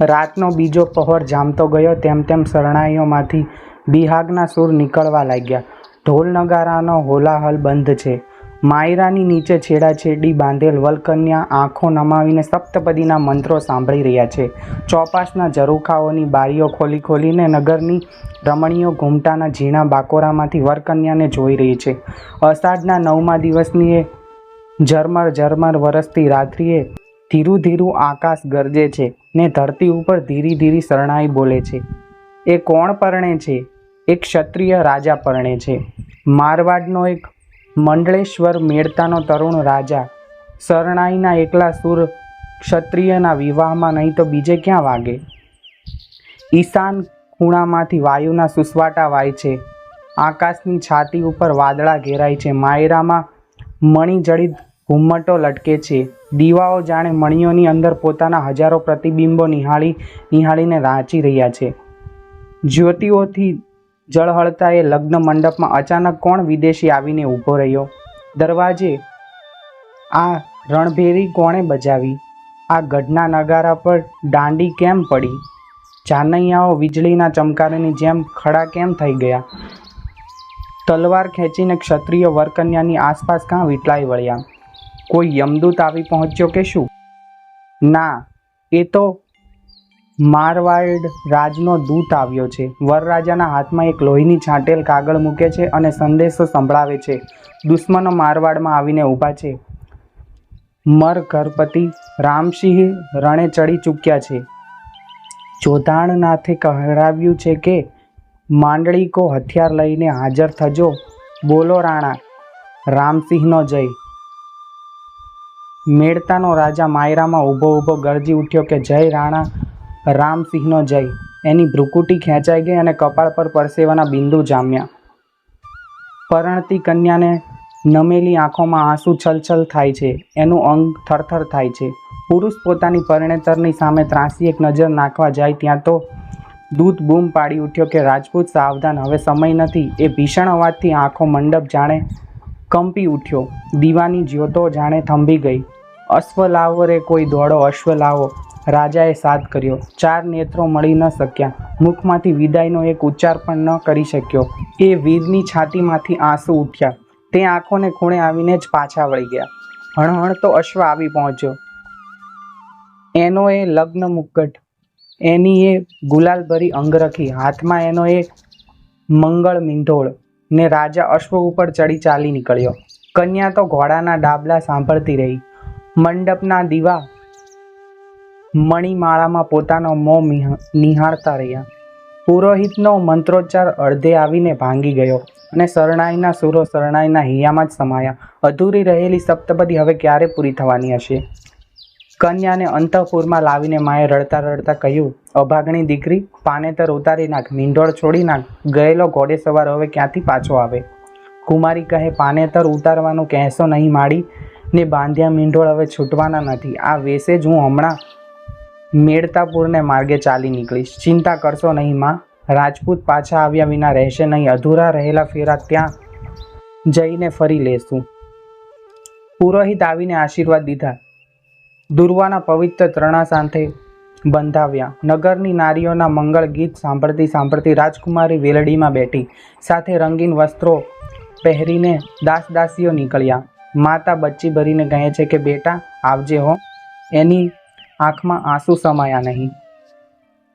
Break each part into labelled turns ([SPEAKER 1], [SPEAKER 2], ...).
[SPEAKER 1] રાતનો બીજો પહોર જામતો ગયો, તેમ તેમ શરણાઈઓમાંથી બિહાગના સૂર નીકળવા લાગ્યા. ઢોલ નગારાનો હોલાહલ બંધ છે. માયરાની નીચે છેડાછેડી બાંધેલ વલકન્યા આંખો નમાવીને સપ્તપદીના મંત્રો સાંભળી રહ્યા છે. ચોપાસના ઝરૂખાઓની બારીઓ ખોલી ખોલીને નગરની રમણીઓ ઘૂમટાના ઝીણા બાકોરામાંથી વરકન્યાને જોઈ રહી છે. અષાઢના નવમા દિવસની એ ઝરમર ઝરમર વરસતી રાત્રિએ ધીરું ધીરું આકાશ ગરજે છે ને ધરતી ઉપર ધીરી ધીરી શરણાઈ બોલે છે. એ કોણ પરણે છે? એક ક્ષત્રિય રાજા પરણે છે. મારવાડનો એક મંડળેશ્વર મેળતાનો તરુણ રાજા. શરણાઈના એકલા સુર ક્ષત્રિયના વિવાહમાં નહીં તો બીજે ક્યાં વાગે? ઈશાન ખૂણામાંથી વાયુના સુસવાટા વાય છે. આકાશની છાતી ઉપર વાદળા ઘેરાય છે. માયરામાં મણિજડિત ઘુમ્મટો લટકે છે. દીવાઓ જાણે મણિયોની અંદર પોતાના હજારો પ્રતિબિંબો નિહાળી, નિહાળીને રાંચી રહ્યા છે. જ્યોતિઓથી જળહળતા એ લગ્ન મંડપમાં અચાનક કોણ વિદેશી આવીને ઊભો રહ્યો? દરવાજે આ રણભેરી કોણે બજાવી? આ ગઢના નગારા પર દાંડી કેમ પડી? જાનૈયાઓ વીજળીના ચમકારાની જેમ ખડા કેમ થઈ ગયા? તલવાર ખેંચીને ક્ષત્રિય વરકન્યાની આસપાસ કાં વીટલાઈ વળ્યા? કોઈ યમદૂત આવી પહોંચ્યો કે શું? ના, એ તો મારવાડ રાજનો દૂત આવ્યો છે. વરરાજાના હાથમાં એક લોહીની છાંટેલ કાગળ મૂકે છે અને સંદેશો સંભળાવે છે. દુશ્મનો મારવાડમાં આવીને ઊભા છે. મર ઘરપતિ રામસિંહ રણે ચડી ચૂક્યા છે. જોધાણનાથે કહેરાવ્યું છે કે માંડળીકો હથિયાર લઈને હાજર થજો. બોલો રાણા. રામસિંહનો જય. મેળતાનો રાજા માયરામાં ઊભો ઊભો ગરજી ઉઠ્યો કે, જય રાણા, રામસિંહનો જય. એની ભ્રુકુટી ખેંચાઈ ગઈ અને કપાળ પર પરસેવાના બિંદુ જામ્યા. પરણતી કન્યાને નમેલી આંખોમાં આંસુ છલછલ થાય છે. એનું અંગ થરથર થાય છે. પુરુષ પોતાની પરિણેતરની સામે ત્રાસી એક નજર નાખવા જાય ત્યાં તો દૂધ બૂમ પાડી ઉઠ્યો કે, રાજપૂત, સાવધાન. હવે સમય નથી. એ ભીષણ અવાજથી આંખો મંડપ જાણે કંપી ઉઠ્યો. દીવાની જ્યોતો જાણે થંભી ગઈ. અશ્વ લાવો રે કોઈ દોડો અશ્વ લાવો. રાજાએ સાથ કર્યો. ચાર નેત્રો મળી ન શક્યા. મુખમાંથી વિદાયનો એક ઉચ્ચાર પણ ન કરી શક્યો. એ વીરની છાતીમાંથી આંસુ ઉઠ્યા. તે આંખોને ખૂણે આવીને જ પાછા વળી ગયા. હણહણ તો અશ્વ આવી પહોંચ્યો. એનો એ લગ્ન મુકટ. એની એ ગુલાલભરી અંગરખી. હાથમાં એનો એ મંગળ મીંઢોળ. ને રાજા અશ્વ ઉપર ચડી ચાલી નીકળ્યો. કન્યા તો ઘોડાના ડાબલા સાંભળતી રહી. મંડપના દીવા મણિમાળામાં પોતાનો મોં નિહાળતા રહ્યા. પુરોહિતનો મંત્રોચ્ચાર અડધે આવીને ભાંગી ગયો અને શરણાઈના સુરો શરણાઈના હૈયામાં જ સમાયા. અધૂરી રહેલી સપ્તપદી હવે ક્યારે પૂરી થવાની હશે? કન્યાને અંતઃપુરમાં લાવીને માએ રડતા રડતા કહ્યું, અભાગણી દીકરી પાનેતર ઉતારી નાખ, મીંઢોળ છોડી નાખ, ગયેલો ઘોડે સવાર હવે ક્યાંથી પાછો આવે? કુમારી કહે પાનેતર ઉતારવાનું કહેશો નહીં માડી, ને બાંધ્યા મીંઢોળ હવે છૂટવાના નથી. આ વેસે જ હું હમણાં મેળતાપુરને માર્ગે ચાલી નીકળીશ. ચિંતા કરશો નહીં, માં. રાજપૂત પાછા આવ્યા વિના રહેશે નહીં. અધૂરા રહેલા ફેરા ત્યાં જઈને ફરી લેશું. પુરોહિત આવીને આશીર્વાદ દીધા. દુર્વાના પવિત્ર ત્રણા સાથે બંધાવ્યા. નગરની નારીઓના મંગળ ગીત સાંભળતી સાંભળતી રાજકુમારી વેલડીમાં બેઠી. સાથે રંગીન વસ્ત્રો પહેરીને દાસ દાસીઓ નીકળ્યા. માતા બચ્ચી ભરીને કહે છે કે, બેટા, આવજે હો. એની આંખમાં આંસુ સમાયા નહીં.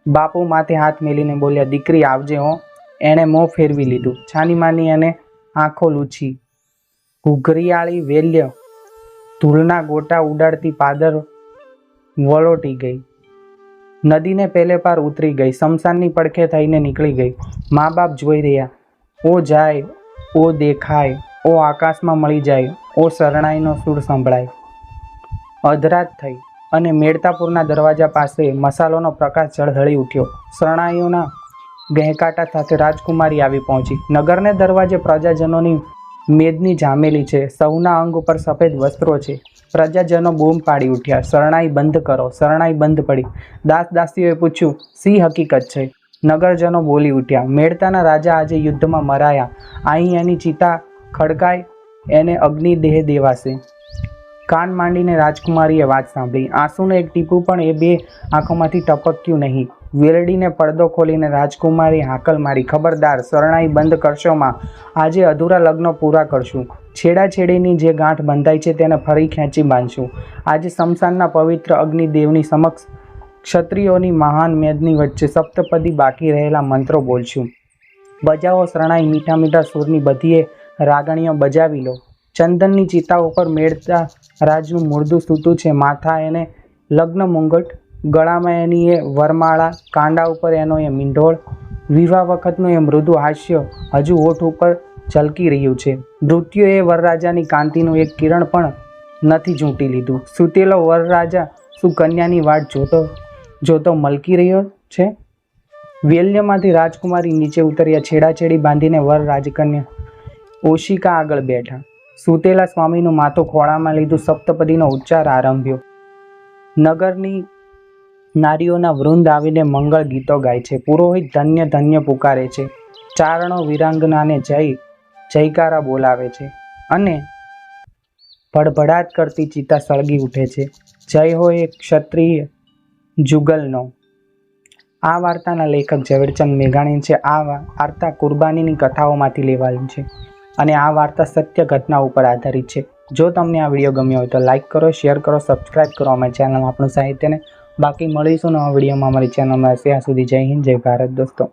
[SPEAKER 1] બાપુ માથે હાથ મેલીને બોલ્યા, દીકરી, આવજે હો. એણે મોં ફેરવી લીધું. છાની માની એને આંખો લૂછી. ઘૂઘરિયાળી વેલ્ય ધૂળના ગોટા ઉડાડતી પાદર વલોટી ગઈ. નદીને પેલે પાર ઉતરી ગઈ. શમશાનની પડખે થઈને નીકળી ગઈ. મા બાપ જોઈ રહ્યા. ઓ જાય, ઓ દેખાય, ઓ આકાશમાં મળી જાય, ઓ શરણાઈનો સૂર સંભળાય. અધરાત થઈ અને મેળતાપુરના દરવાજા પાસે મસાલોનો પ્રકાશ ઝળહળી ઉઠ્યો. શરણાઈઓના ગહેકાટા સાથે રાજકુમારી આવી પહોંચી. નગરને દરવાજે પ્રજાજનોની મેદની જામેલી છે. સૌના અંગ ઉપર સફેદ વસ્ત્રો છે. પ્રજાજનો બૂમ પાડી ઉઠ્યા. શરણાઈ બંધ કરો. શરણાઈ બંધ પડી. દાસ દાસીઓએ પૂછ્યું સી હકીકત છે? નગરજનો બોલી ઉઠ્યા મેળતાના રાજા આજે યુદ્ધમાં મરાયા. અહીં એની ચિતા ખડકાય, એને અગ્નિ દેહ દેવાશે. કાન માંડીને રાજકુમારીએ વાત સાંભળી. આંસુનું એક ટીપું પણ એ બે આંખોમાંથી ટપક્યું નહીં. વેલડીને પડદો ખોલીને રાજકુમારી હાકલ મારી. ખબરદાર, શરણાઈ બંધ કરશોમાં આજે અધૂરા લગ્નો પૂરા કરશું. છેડાછેડીની જે ગાંઠ બંધાઈ છે તેને ફરી ખેંચી બાંધશું. આજે શમશાનના પવિત્ર અગ્નિદેવની સમક્ષ ક્ષત્રિયોની મહાન મેદની વચ્ચે સપ્તપદી બાકી રહેલા મંત્રો બોલશું. બજાવો શરણાઈ, મીઠા મીઠા સૂરની બધીએ રાગણીઓ બજાવી લો. ચંદનની ચિતા ઉપર મેળતા રાજનું મૂળદું સૂતું છે. માથા એને લગ્ન મુંગટ ગળામાં એની એ વરમાળા, કાંડા ઉપર એનો એ મીંઢોળ, વિવાહ વખતનું એ મૃદુ હાસ્ય હજુ હોઠ ઉપર ઝલકી રહ્યું છે. મૃત્યુ એ વરરાજાની કાંતિનું એક કિરણ પણ નથી ઝૂંટી લીધું. સૂતેલો વરરાજા શું કન્યાની વાટ જોતો જોતો મલકી રહ્યો છે? વેલ્યમાંથી રાજકુમારી નીચે ઉતર્યા છેડાછેડી બાંધીને વર રાજકન્યા ઓશિકા આગળ બેઠા. સૂતેલા સ્વામીનું માથું ખોળામાં લીધું સપ્તપદીનો ઉચ્ચાર આરંભ્યો. નગરની નારીઓના વૃંદ આવીને મંગળ ગીતો ગાય છે. પુરોહિત ધન્ય ધન્ય પુકારે છે. ચારણો વિરાંગનાને જય જયકારા બોલાવે છે અને ભડભડાટ કરતી ચિતા સળગી ઉઠે છે. જય હો એ ક્ષત્રિય જુગલનો. આ વાર્તાના લેખક ઝવેરચંદ મેઘાણી છે. આ વાર્તા કુરબાનીની કથાઓમાંથી લેવાયેલી છે અને આ વાર્તા સત્ય ઘટના ઉપર આધારિત છે. જો તમને આ વીડિયો ગમ્યો હોય તો લાઇક કરો, શેર કરો સબસ્ક્રાઈબ કરો. અમારી ચેનલમાં આપણું સાહિત્યને બાકી મળીશું નવા વિડીયોમાં. અમારી ચેનલમાં ત્યાં સુધી જય હિન્દ જય ભારત દોસ્તો.